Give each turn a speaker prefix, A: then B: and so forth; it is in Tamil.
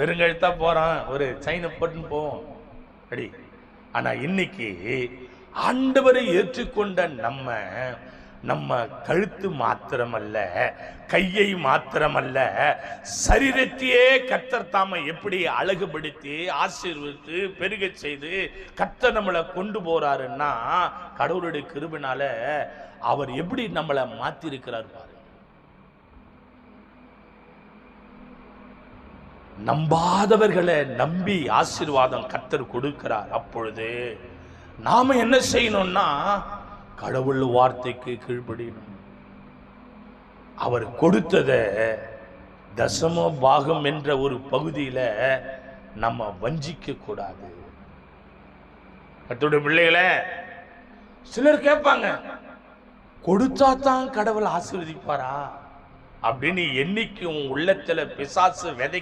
A: வெறுங்கழுத்தா போறான். ஒரு செயினை போட்டுன்னு போவோம். அடி. ஆனா இன்னைக்கு ஆண்டவரை ஏற்றுக்கொண்ட நம்ம நம்ம கழுத்து மாத்திரமல்ல கையை மாத்திரமல்ல சரீரத்தையே கத்தர் தாம எப்படி அழகுபடுத்தி ஆசீர்வித்து பெருகச் செய்து கத்தர் நம்மளை கொண்டு போறாருன்னா கடவுளுடைய கிருபினால அவர் எப்படி நம்மளை மாத்திருக்கிறார் பாரு நம்பாதவர்களை நம்பி ஆசீர்வாதம் கத்தர் கொடுக்கிறார். அப்பொழுது நாம என்ன செய்யணும்னா கடவுள் வார்த்தைக்கு கீழ்ப்படியணும். அவர் கொடுத்தத தசம பாகம் என்ற ஒரு பகுதியில நம்ம வஞ்சிக்க கூடாது. கத்துடைய பிள்ளைகளை சிலர் கேட்பாங்க கொடுத்தா தான் கடவுள் ஆசீர்வதிப்பாரா? அப்படின்னு என்னைக்கு உன் உள்ளத்துல பிசாசு விதை